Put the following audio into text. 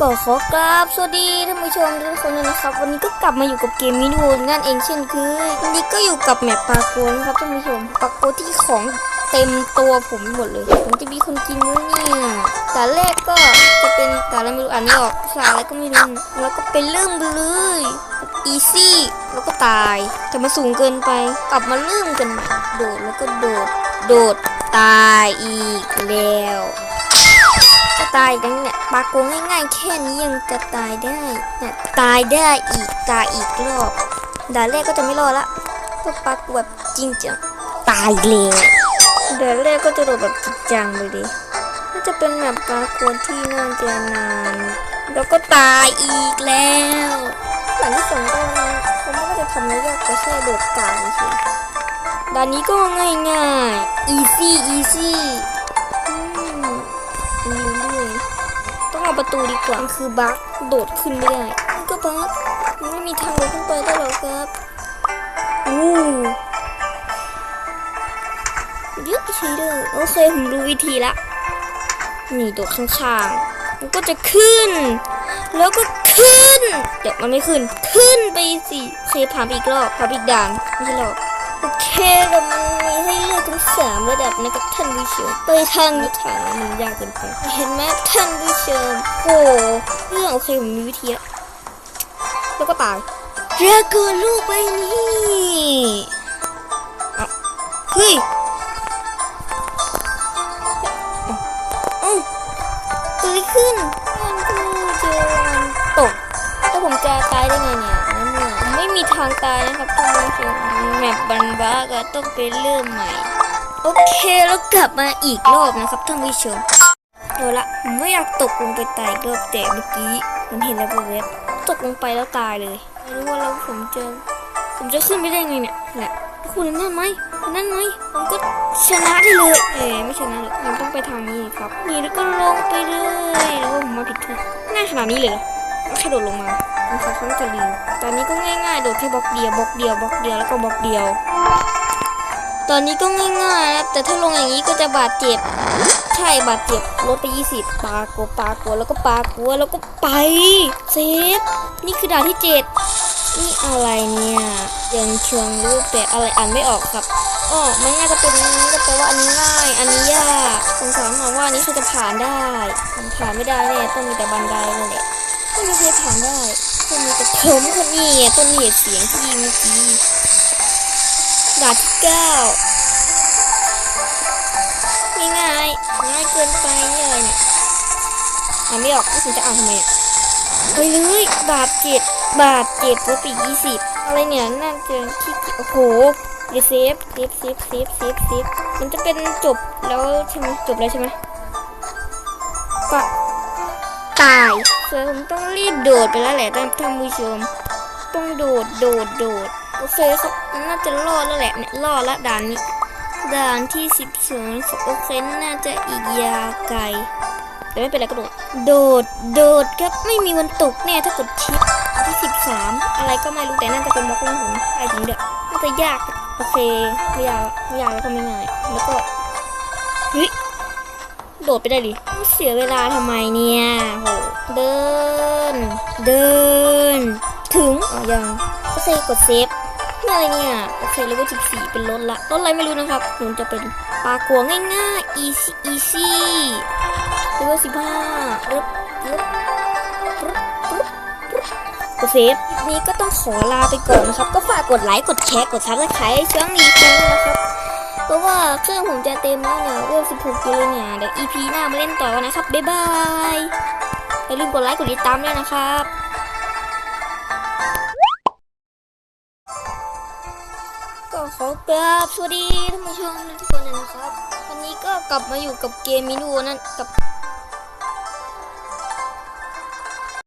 ก็ขอกราบสวัสดีท่านผู้ชมทุกคนเลยนะครับ วันนี้ก็กลับมาอยู่กับเกมมินิโวนนั่นเองเช่นเคยวันนี้ก็อยู่กับแมปปาโกนครับท่านผู้ชมปาโกที่ของเต็มตัวผมหมดเลยผมจะมีคนกินด้วยเนี่ยแต่แรกก็จะเป็นแต่อะไรไม่รู้อ่านไม่ออกภาอะไรก็ไม่รู้แล้วก็เป็นเริ่มไปเลยอีซี่แล้วก็ตายแต่มันสูงเกินไปกลับมาเริ่มกันใหม่โดดแล้วก็โดด โดดตายอีกแล้ว ตายกันเนี่ยปลาโกงง่ายๆ แค่นี้ยังจะตายได้เนี่ยตายได้อีกตายอีกรอบด่านแรกก็จะไม่รอดละก็ปากแบบจริงจังตายเลยด่านแรกก็จะโดดแบบจริงจังเลยดิน่าจะเป็นแบบปลาโกที่น่าจะนาน แล้วก็ตายอีกแล้วด่านที่สองก็เขาไม่ได้จะทำอะไรยากแต่แค่โดดกลางเฉยด่านนี้ก็ง่ายๆ easy easy อืมเรื่อยๆต้อง เอาประตูดีกว่ามันคือบั๊กโดดขึ้นไม่ได้มันก็บั๊กมันไม่มีทางโดดขึ้นไปได้หรอกครับอู้เยอะใช่เลยโอเคผมรู้วิธีละนี่โดดข้างๆมันก็จะขึ้น แล้วก็ขึ้น เดี๋ยวมันไม่ขึ้น ขึ้นไปสิเคผ่านไปอีกรอบผ่านอีกด่านไม่ใช่หรอก โอเคแต่มันมีให้เลือกถึงสามระดับนะครับท่านผู้ชมไปทางนี้ทางนั้มันยากเกินไปเห็นไหมท่านผู้ชมโอ้เรื่องโอเคผมมีวิธีแล้วก็ตายเรือเกินลูกไปนี่เอาเฮ้ยเอ้าเกิดอะไรขึ้นมันคือเจอมันตกแล้วผมจะตายได้ไงเนี่ย ม่มีทางตายนะครับท่านผู้ชมแมปบันบาก็ต้องไปเริ่มใหม่ โอเคแล้วกลับมาอีกรอบนะครับท่านผู้ชมเอาละผมไม่อยากตกลงไปตายรอบแต่เมื่อกี้ผมเห็นแล้วเว็บตกลงไปแล้วตายเลยไม่รู้ว่าแล้วผมจะผมจะขึ้นไปได้ไงเนี่ยแหละคุณนั่นไหมนั่นไหมผมก็ชนะได้เลย เอ๋ไม่ชนะหรอกมันต้องไปทางนี้ครับ นี่แล้วก็ลงไปเลยแล้วผมมาผิดทางง่ายขนาดนี้เลยเหรอแค่โดดลงมา ผมขอเขาจะลืมตอนนี้ก็ง่ายๆโดดแค่บล็อกเดียวบล็อกเดียวบล็อกเดียวแล้วก็บล็อกเดียว ตอนนี้ก็ง่ายๆนะแต่ถ้าลงอย่างนี้ก็จะบาดเจ็บ ใช่บาดเจ็บลดไป 20 ปาโกปาโกแล้วก็ปากัวแล้วก็ไปเซฟนี่คือด่านที่ 7 นี่อะไรเนี่ยยังเชิงรูปแบบอะไรอ่านไม่ออกครับอ๋อมันน่ายจะเป็นนี่ก็แปลว่าอันนี้ง่าย อันนี้ยากสงสารมองว่าอันนี้คือจะผ่านได้ผมผ่านไม่ได้แน่ต้องมีแต่บันไดนั่นแหละ ได้คนมีแต่ผมคนนี้ต้นเหตุเสียงที่ยิงเมื่อกี้ด่าที่เก้าง่ายง่ายเกินไปเนี่ยเนี่ยอ่านไม่ออกไม่ถึงจะอ่านทำไมอะไปเลยบาทเจ็ดบาทเจ็ดลบไปยี่สิบอะไรเนี่ยน่าจะคิดโอ้โหเดี๋ยวเซฟเซฟเซฟเซฟเซฟเซฟมันจะเป็นจบแล้วใช่ไหมจบแล้วใช่ไหมปะตาย ส่วนผมต้องรีบโดดไปแล้วแหละท่านท่านผู้ชม ต้องโดดโดดโดดโอเคครับน่าจะรอดแล้วแหละเนี่ยรอดละด่านนี้ ด่านที่สิบสองโอเคน่าจะอีกยาวไกลแต่ไม่เป็นไรก็โดด โดด โดดครับ ไม่มีวันตกแน่ถ้ากดชิปที่สิบสามอะไรก็ไม่รู้แต่น่าจะเป็นบล็อกลงผมใช่จริงเด้อน่าจะยาก โอเคไม่ยากไม่ยากแล้วก็ไม่ง่าย แล้วก็เฮ้ย โดดไปได้ดิเสียเวลาทำไมเนี่ยโหเดิน เดิน ถึงอ๋อยังโอเคกดเซฟอะไรเนี่ยโอเคเลเวล14 เป็นรถละรถอะไรไม่รู้นะครับมันจะเป็นปลากัวง่ายๆ easy easy เลเวล15ปึ๊บปึ๊บปึ๊บปึ๊บปึ๊บกดเซฟนี้ก็ต้องขอลาไปก่อนนะครับ ก็ฝากกดไลค์ กดแชร์ กดซับสไครต์ให้ช่องนี้ด้วยนะครับ เพราะว่าเครื่องผมจะเต็มแล้วเนี่ยเวล16กิโลเนี่ย เดี๋ยว EP หน้ามาเล่นต่อกันนะครับ บ๊ายบาย อย่าลืมกดไลค์กดติดตามด้วยนะครับก็ขอกราบสวัสดีท่านผู้ชมทุกคนนะครับ วันนี้ก็กลับมาอยู่กับเกมมินูนั่นกับ